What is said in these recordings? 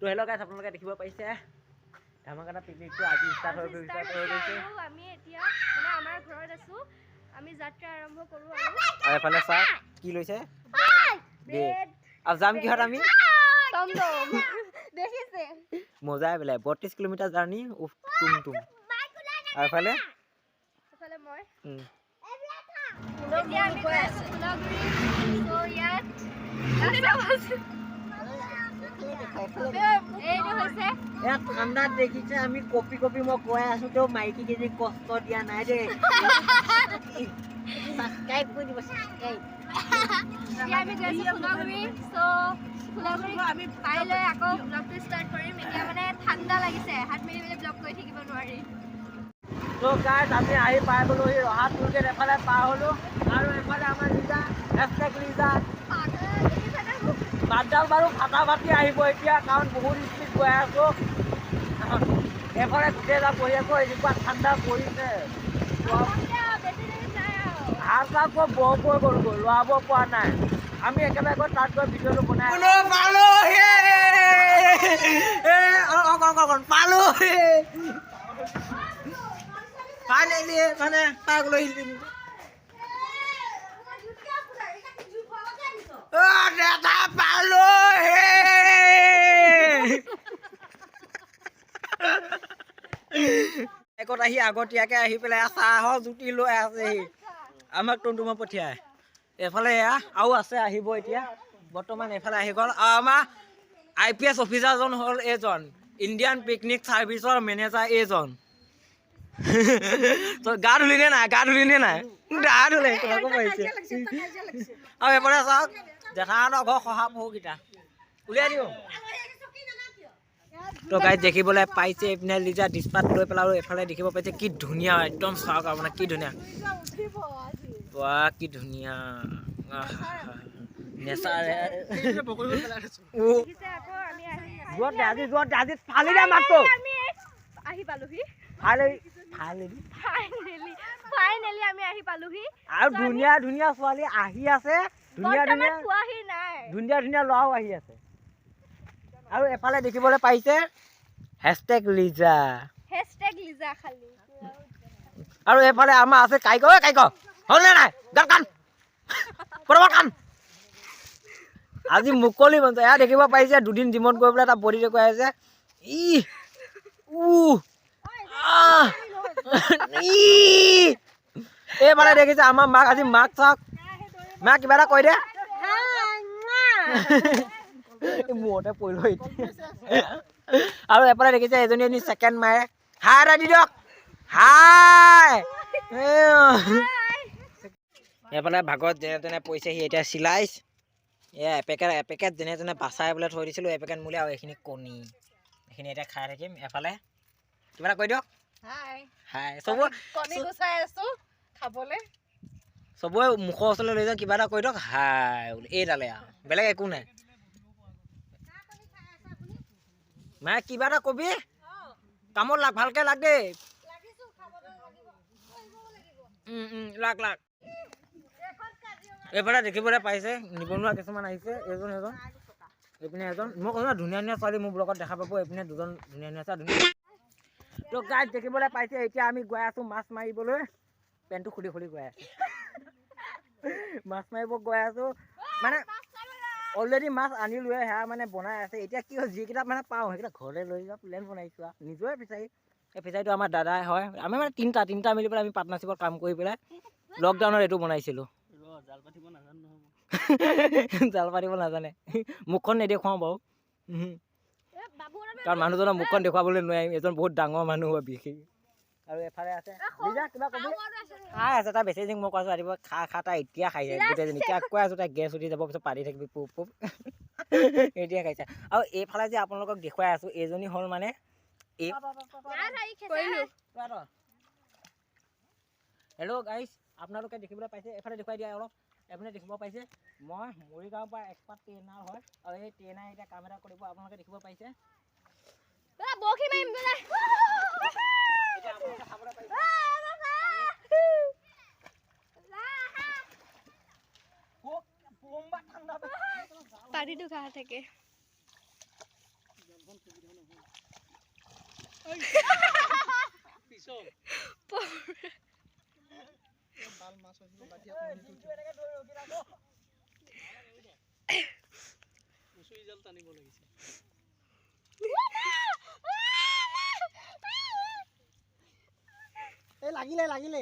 তো হেল্ল' গাইছ আপোনালোকে দেখিব পাৰিছে ধামাকাটা পিকনিকটো আজি ষ্টাৰ্ট হৈ গৈছে Start হৈ গৈছে আমি এতিয়া মানে আমাৰ ঘৰত আছো আমি যাত্ৰা আৰম্ভ কৰো আৰু আৰু এফালে চাওক কি লৈছে আৰু যাম কিহত আমি টমটম দেখিছে মজাই পেলাই বত্ৰিছ কিলোমিটাৰ জাৰ্ণি উফ তুম তুম আৰু এফালে মই এতিয়া আমি গৈ আছো ইয়াত ৰাস্তা আছে। এইটো হৈছে ইয়াত ঠাণ্ডাত দেখিছে আমি কপি কপি মই কৈ আছো তো মাইকী কেজি কষ্ট দিয়া নাই দেই। ছাবস্ক্ৰাইব কৰি দিব আমি গৈ আছো ফুলগুৰি ত' ফুলগুৰি আমি পাই লৈ আকৌ ব্লগটো ষ্টাৰ্ট কৰিম। এতিয়া মানে ঠাণ্ডা লাগিছে হাত মেলি মেলি ব্লগ কৰি থাকিব নোৱাৰি। গাইজ আমি আহি পাই গ'লো সেই এফালে পাৰ হ'লো আৰু এফালে আমাৰ লিজা হেচটেগ লিজা। বাটডাল বাৰু ফাটা ফাটি আহিব এতিয়া, কাৰণ বহুত স্পীড গৈ আছো। এফালে গোটেই যাব বহি আকৌ এনেকুৱা ঠাণ্ডা পৰিছে। হাত গৈ বৰ বৰ গ'লগৈ লোৱাব পৰা নাই। আমি একেবাৰে গৈ তাত গৈ ভিডিঅ'টো বনাই পালো ফাইনেলি মানে তাক একত আহি আগতীয়াকে আহি পেলাই চাহৰ জুতি লৈ আছেহি আমাক টুমটুমত পঠিয়াই। এফালে এয়া আৰু আছে আহিব এতিয়া। বৰ্তমান এফালে আহি গ'ল। আৰু আমাৰ আই পি এছ অফিচাৰজন হ'ল এইজন ইণ্ডিয়ান পিকনিক ছাৰ্ভিচৰ মেনেজাৰ এইজন গা ধুলিনে নাই? গা ধুলিনে নাই? গা ধুলে তোমাকো পাৰিছে আৰু এফালে চাওক জেঠাহঁতৰ ঘৰ শহা পহুকেইটা উলিয়াই দিওঁ। তো গাইজ দেখিবলৈ পাইছে এইপিনে লিজা ডিছপাত লৈ পেলাই আৰু এইফালে দেখিব পাইছে কি ধুনীয়া একদম চাওক আপোনাৰ কি ধুনীয়া। বা কি ধুনীয়া। আৰু ধুনীয়া ধুনীয়া ছোৱালী আহি আছে। ধুনীয়া ধুনীয়া। ধুনীয়া ধুনীয়া ল'ৰাও আহি আছে। আৰু এফালে দেখিবলৈ পাইছে হেচটেগ লিজা হেচটেগ লিজা খালি। আৰু এইফালে আমাৰ আছে কাইক ঐ কাইক। হ'লনে নাই? কান পৰমৰ কান আজি মুকলি মঞ্চ। এয়া দেখিব পাৰিছে দুদিন জিমত গৈ পেলাই তাৰ বডি দেখুৱাই আছে। ই উ আহ, ই এইফালে দেখিছে আমাৰ মাক আজি মাক চাওক। মাক কিবা এটা কৈ দে। মূৰতে পৰিলো এতিয়া। আৰু এফালে দেখিছে এজনী এজনী ছেকেণ্ড মাৰে। হাই এটা দি দিয়ক হাই এইফালে ভাগত যেনে তেনে পৰিছে সি এতিয়া চিলাইছ। এয়া এপেকেট এপেকেট যেনে তেনে বাচাই পেলাই থৈ দিছিলোঁ এপেকেট মোলে আৰু এইখিনি কণী। এইখিনি এতিয়া খাই থাকিম এফালে। কিবা এটা কৈ দিয়ক। হাই চবৰে কণী গুচাই আছো খাবলে। চবৰে মুখৰ ওচৰলৈ লৈ যাওঁ কিবা এটা কৈ দিয়ক। হাই বোলে। এইডালে আৰু। বেলেগ একো নাই। মায়ে কিবা এটা কবি? কামত লাগ ভালকে লাগ দেই। লাগ লাগ। এইফালে দেখিবলৈ পাইছে নিবনুৱা কিছুমান আহিছে এইজন এজন। এইপিনে এজন। মই কৈছোঁ ধুনীয়া ধুনীয়া ছোৱালী মোৰ ব্লগত দেখা পাব এইপিনে দুজন ধুনীয়া ধুনীয়া ধুনীয়া তো গাইজ দেখিবলৈ পাইছে এতিয়া আমি গৈ আছোঁ মাছ মাৰিবলৈ। পেণ্টটো খুলি খুলি গৈ আছোঁ। মাছ মাৰিব গৈ আছোঁ। মানে অলৰেডি মাছ আনিলোৱে সেয়া মানে বনাই আছে। এতিয়া কি হ'ল যিকেইটা মানে পাওঁ সেইকেইটা ঘৰলৈ লৈ যোৱা প্লেন বনাইছোঁ আৰু। নিজৰে ফিচাৰী। এই ফিচাৰীটো আমাৰ দাদাই হয়। আমি মানে তিনিটা তিনিটা মিলি পেলাই আমি পাৰ্টনাৰশ্বিপত কাম কৰি পেলাই লকডাউনত এইটো বনাইছিলোঁ। জাল পাতিব নাজানে মুখখন নেদেখুৱাওঁ বাৰু। কাৰণ মানুহজনৰ মুখখন দেখুৱাবলৈ নোৱাৰিম এজন বহুত ডাঙৰ মানুহ হয় বিশেষ আৰু এফালে আছে। লিজা, কিবা কবি? খাই আছে তাই বেছি দিন মই কৈছোঁ ৰাতিপুৱা খা খা তাই এতিয়া খাইছে গোটেইজনী। কিয় কৈ আছোঁ তাই গেছ উঠি যাব পিছত পাতি থাকিবি পুপ পুপ। এতিয়া খাইছে। আৰু এইফালে যে আপোনালোকক দেখুৱাই আছোঁ এইজনী হ'ল মানে এই হেল্ল' গাইজ আপোনালোকে দেখিবলৈ পাইছে? এইফালে দেখুৱাই দিয়া অলপ। এইফালে দেখিব পাইছে? মই মৰিগাঁৱৰ পৰা এক্সপাৰ্ট ট্ৰেইনাৰ হয় আৰু এই ট্ৰেইনাৰ এতিয়া কাম এটা কৰিব আপোনালোকে দেখিব পাইছে? বৰশী মাৰিম বোলে এতিয়া আপোনালোকে চাবলৈ পাইছে বোম্বা ঠাণ্ডা লাগিলে লাগিলে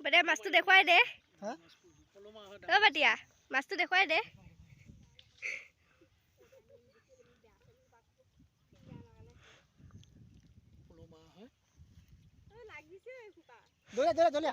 বাটিয়া মাছটো দেখুৱাই দে হা? অ বাটিয়া মাছটো দেখুৱাই দে দৌৰা দৌৰা দৌৰা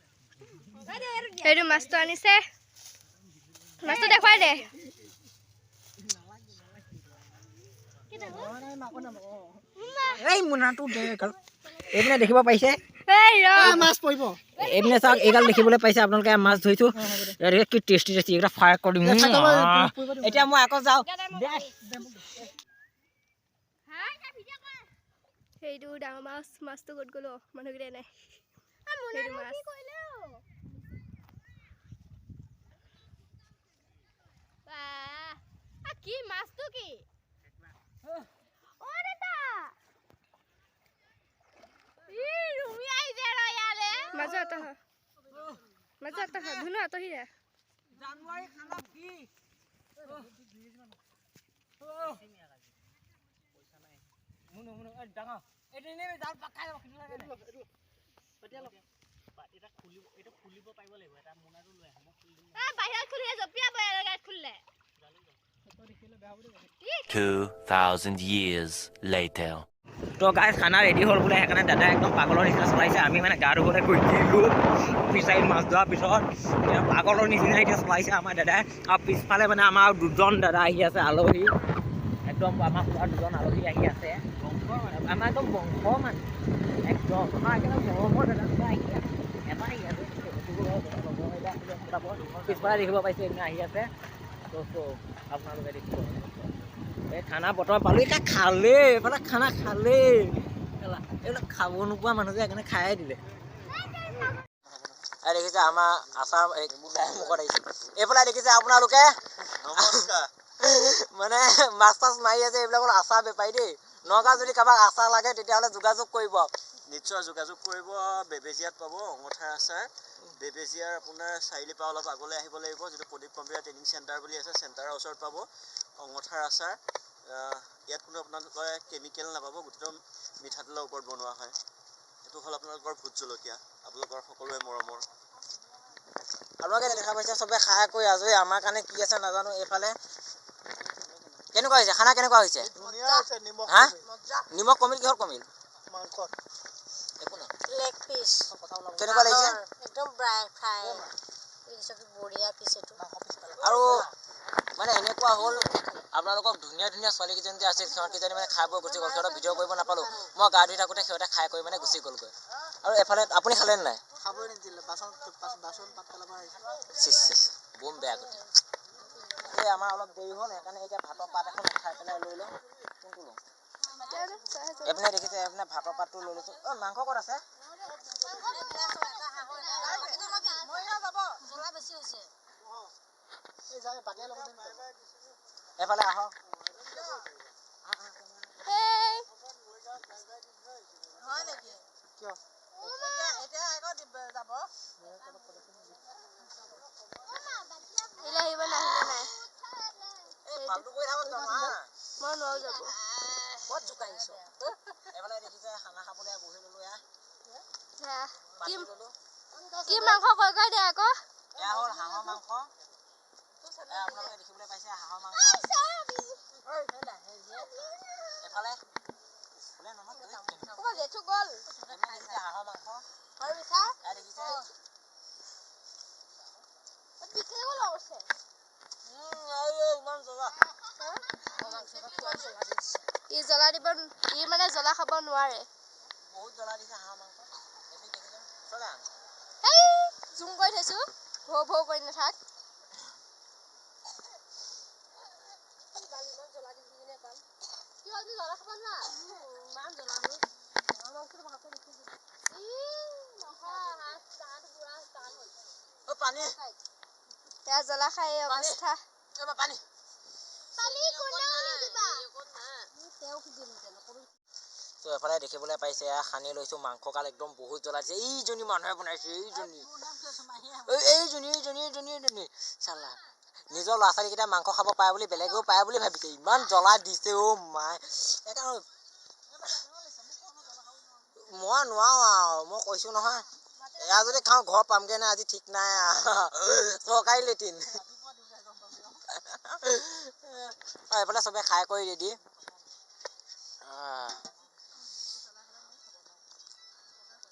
সেইটো মাছটো আনিছে। মাছটো দেখুৱাই দে। এই মোনাটো দে এগাল। এইপিনে দেখিব পাৰিছে এই ৰ। আ, মাছ পৰিব। এইপিনে চাওক এইগাল দেখিবলৈ পাইছে আপোনালোকে মাছ ধৰিছো। কি টেষ্টি টেষ্টি এইকেইটা কৰি। এতিয়া মই আকৌ যাওঁ। সেইটো ডাঙৰ মাছ মাছটো ক'ত গ'লো মানুহকেইটাই নাই। কি মাছ তো কি? ওরে তা ই রুমি 2,000 years later. তো গাইজ খানা ৰেডি হ'ল বোলে সেইকাৰণে দাদাই একদম পাগলৰ নিচিনা চলাইছে আমি মানে গা ধুবলৈ গৈ দিলোঁ ফিচাৰীত মাছ ধৰাৰ পিছত পাগলৰ নিচিনা এতিয়া চলাইছে আমাৰ দাদাই আৰু পিছফালে মানে আমাৰ দুজন দাদা আহি আছে আলহী একদম আমাৰ ঘৰত দুজন আলহী আহি আছে আমাৰ একদম বংশ মানে একদম আমাৰ একদম মৰমৰ দাদা দুটা আহি আছে এটা আহি আছে পিছফালে দেখিব পাইছে এদিন আহি আছে আপোনালোকে দেখিব এই খানা বতৰ পালোঁ এতিয়া খালে এইফালে খানা খালে। এইবিলাক খাব নোপোৱা মানুহ যে সেইকাৰণে খায়ে দিলে। দেখিছে আমাৰ আচাৰ মুখত আহিছে। এইফালে দেখিছে আপোনালোকে? মানে মাছ চাছ মাৰি আছে এইবিলাকৰ আচাৰ বেপাৰী দেই। নগাঁও যদি কাৰোবাক আচাৰ লাগে তেতিয়াহ'লে যোগাযোগ কৰিব। নিশ্চয় যোগাযোগ কৰিব বেবেজীয়াত পাব অঙঠাৰ আচাৰ। বেবেজীয়াৰ আপোনাৰ চাৰিআলিৰ পৰা অলপ আগলৈ আহিব লাগিব যিটো প্ৰদীপ কম্পিউটাৰ ট্ৰেইনিং চেণ্টাৰ বুলি আছে চেণ্টাৰৰ ওচৰত পাব অঙঠাৰ আচাৰ। ইয়াত কোনো আপোনালোকে কেমিকেল নাপাব গোটেইটো মিঠাতেলৰ ওপৰত বনোৱা হয়। এইটো হ'ল আপোনালোকৰ ভোট জলকীয়া আপোনালোকৰ সকলোৰে মৰমৰ। আপোনালোকে দেখা পাইছে চবে খাই কৰি আজৰি আমাৰ কাৰণে কি আছে নাজানো এইফালে। কেনেকুৱা হৈছে খানা কেনেকুৱা হৈছে? হা? নিমখ কমিল? কিহৰ কমিল? মাংসত একো নাই লেগ পিচ কেনেকুৱা লাগিছে একদম ড্ৰাই ফ্ৰাই পিচটো বঢ়িয়া পিচ এইটো। আৰু মানে এনেকুৱা হ'ল আপোনালোকক ধুনীয়া ধুনীয়া ছোৱালীকেইজনী যে আছিল সিহঁতকেইজনী মানে খাই বৈ গুচি গ'ল। সিহঁতক ভিডিঅ' কৰিব নাপালোঁ। মই গা ধুই থাকোঁতে সিহঁতে খাই কৰি মানে গুচি গ'লগৈ। আৰু এফালে আপুনি খালে নাই? খাবই নিদিলে বাচন বাচন পাত পেলাব আহিছে। চিচ চিচ বম বেয়া গতি এই আমাৰ অলপ দেৰি হ'ল সেইকাৰণে এতিয়া ভাতৰ পাত এখন খাই পেলাই লৈ লওঁ। কোনটো লওঁ? এইপিনে দেখিছে এইপিনে ভাতৰ পাতটো লৈ লৈছোঁ। অ' মাংস ক'ত আছে? এইফালে আহক কিয়? আহিব নাহিলে নাই? মই নোৱাৰো যাব। ক'ত দেখিছে খানা খাবলৈ বহি ল'লো পাতি কি মাংস কৈ কৈ দে আকৌ। এয়া হ'ল হাঁহৰ মাংস। এয়া আপোনালোকে দেখিবলৈ পাইছে হাঁহৰ মাংস। এফালে গ'ল। দেখিছে হাঁহৰ মাংস। ইমান জ্বলা ই জ্বলা দিব ই মানে জ্বলা খাব নোৱাৰে বহুত জ্বলা দিছে মাংস এই জুম কৰি থৈছো ভৌ ভৌ কৰি নাথাক জ্বলা খাব নোৱাৰা? ই, নহয়, হাত- হাত পুৰা টান হ'ল। অ পানী জ্বলা খাই তো এফালে দেখিবলৈ পাইছে এয়া সানি লৈছো মাংস কাল একদম বহুত জ্বলা দিছে এইজনী মানুহে বনাইছে এইজনী। এই- এইজনী এইজনী এইজনী এইজনী। চালা নিজৰ ল'ৰা ছোৱালীকেইটা মাংস খাব পাৰে বুলি বেলেগেও পাৰে বুলি ভাবিছে। ইমান জ্বলা দিছে অ' মাই। সেইকাৰণে মই নোৱাৰো আৰু মই কৈছো নহয়। এয়া যদি খাওঁ ঘৰ পামগে নাই আজি ঠিক নাই চৰকাৰী লেট্ৰিন। আৰু এইফালে চবে খাই কৰি ৰেডি।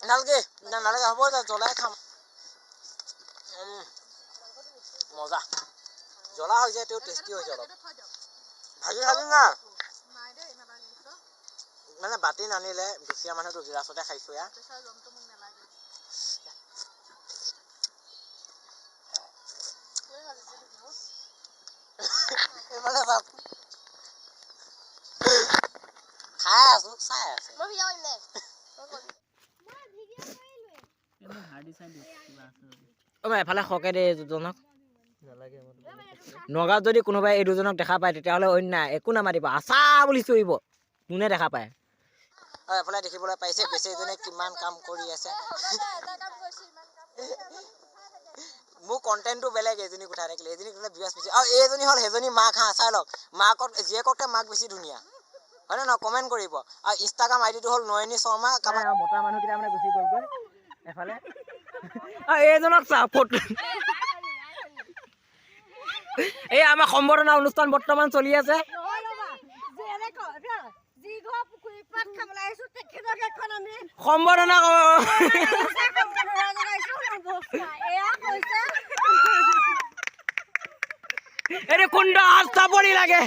নালাগে নালাগে হ'ব যা জ্বলাই খাম মজা জ্বলা হৈছে তেও টেষ্টি হৈছে অলপ ভাজি খাবি না মানে বাতি নানিলে দুখীয়া মানুহটো গিলাচতে খাইছো এয়া এইফালে চাওক আছো আছে দে এফালে সৰহকৈ দে এই দুজনক নগাঁৱত যদি কোনোবাই এই দুজনক দেখা পায় তেতিয়াহ'লে অন্য নাই একো নামাতিব। আচা বুলি চিঞৰিব কোনে দেখা পায়? আৰু এফালে দেখিবলৈ পাইছে বেচেৰীজনে কিমান কাম কৰি আছে। ইমান মোৰ কণ্টেণ্টটো বেলেগ এজনী উঠাই থাকিলে এজনী উঠালে বিয়াজ বেছি। আৰু এইজনী হ'ল সেইজনী মাক হা চাই লওক। মাকক জীয়েকতকৈ মাক বেছি ধুনীয়া। হয়নে নহয় কমেণ্ট কৰিব। আৰু ইনষ্টাগ্ৰাম আই ডিটো হ'ল নয়নী শৰ্মা মতা মানুহকেইটা মানে গুচি গ'লগৈ এফালে। এইজনক চা ফটো এই আমাৰ সম্বৰ্ধনা অনুষ্ঠান বৰ্তমান চলি আছে। সম্বৰ্ধনা এইটো কুণ্ড আস্থা পৰি লাগে।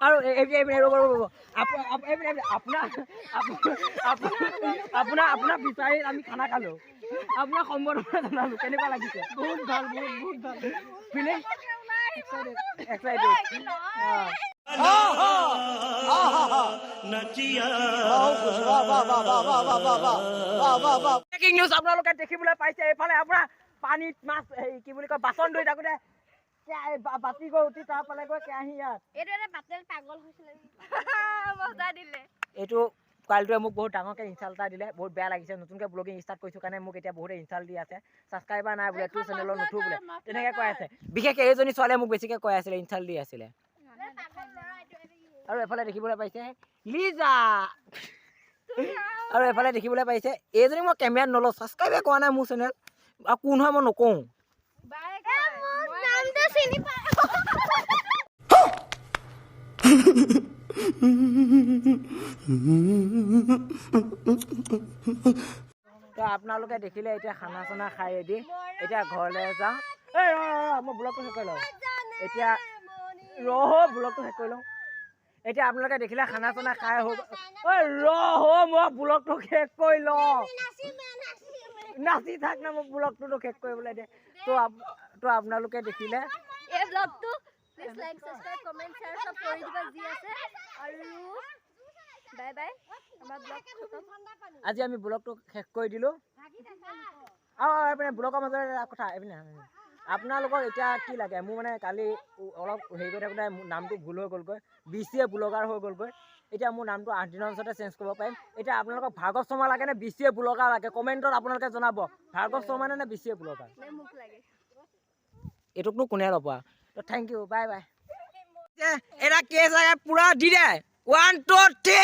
আৰু এই- এই- ৰ'ব ৰ'ব আপোনাৰ আপোনাৰ আপোনাৰ আপোনাৰ বিচাৰি আমি খানা খালো। আপোনাক সম্বৰ্ধনা জনালো কেনেকুৱা লাগিছে? বহুত ভাল বহুত বহুত ভাল। ফিলিং ব্ৰেকিং নিউজ আপোনালোকে দেখিবলৈ পাইছে এইফালে আপোনাৰ পানীত মাছ কি বুলি কয় বাচন ধুই থাকোঁতে বাতি গৈ উঠি তাৰ পালে গৈ কেৰাহী ইয়াত। এইটো এটা বাটেল পাগল হৈছিলে মজা দিলে। এইটো কোৱালিটোৱে মোক বহুত ডাঙৰকৈ ইনচাল্ট এটা দিলে বহুত বেয়া লাগিছে। নতুনকৈ ব্লগিং ষ্টাৰ্ট কৰিছোঁ কাৰণে মোক এতিয়া বহুতে ইনচাল্ট দি আছে। ছাবস্ক্ৰাইবাৰ নাই বোলে তোৰ চেনেলত নুঠো বোলে। তেনেকৈ কৈ আছে। বিশেষকৈ এইজনী ছোৱালীয়ে মোক বেছিকৈ কৈ আছিলে ইনচাল্ট দি আছিলে। আৰু এফালে দেখিবলৈ পাইছে লিজা। আৰু এফালে দেখিবলৈ পাইছে এইজনী মই কেমেৰাত নলওঁ ছাবস্ক্ৰাইবে কৰা নাই মোৰ চেনেল আৰু কোন হয় মই নকওঁ। চিনি পাই তো আপোনালোকে দেখিলে এতিয়া খানা চানা খাই ৰেডি। এতিয়া ঘৰলৈ যাওঁ। এই ৰ ৰ, ৰ, মই ব্লগটো শেষ কৰি লওঁ। এতিয়া ৰহ ব্লগটো শেষ কৰি লওঁ। এতিয়া আপোনালোকে দেখিলে খানা চানা খাই হৈ গ'ল। ঐ ৰহ মই ব্লগটো শেষ কৰি লওঁ। নাচি থাক না মই ব্লগটোতো শেষ কৰিবলৈ দে। তো ব্লগটো আপোনালোকে দেখিলে। এই ব্লগটো please like subscribe comment share সব কৰি দিবা জি আছে। আৰু বাই বাই আমাৰ ব্লগ আজি আমি ব্লগটো শেষ কৰি দিলো। আৰু আপুনি ব্লগৰ মাজৰ কথা এইপিনে আপোনালোকক এতিয়া কি লাগে? মোৰ মানে কালি অলপ হেৰি কৰি থাকোঁতে নামটো ভুল হৈ গ'লগৈ। বি চি এ ব্লগাৰ হৈ গ'লগৈ। এতিয়া মোৰ নামটো আঠ দিনৰ পিছতে চেঞ্জ কৰিব পাৰিম। এতিয়া আপোনালোকক ভাৰ্গৱ শৰ্মা লাগে নে বি চি এ ব্লগাৰ লাগে? কমেণ্টত আপোনালোকে জনাব। ভাৰ্গৱ শৰ্মা নে বি চি এ ব্লগাৰ এইটোকনো কোনে ল'ব তো থেংক ইউ বাই বাই এৰা কেছ পুৰা দি দে। One two three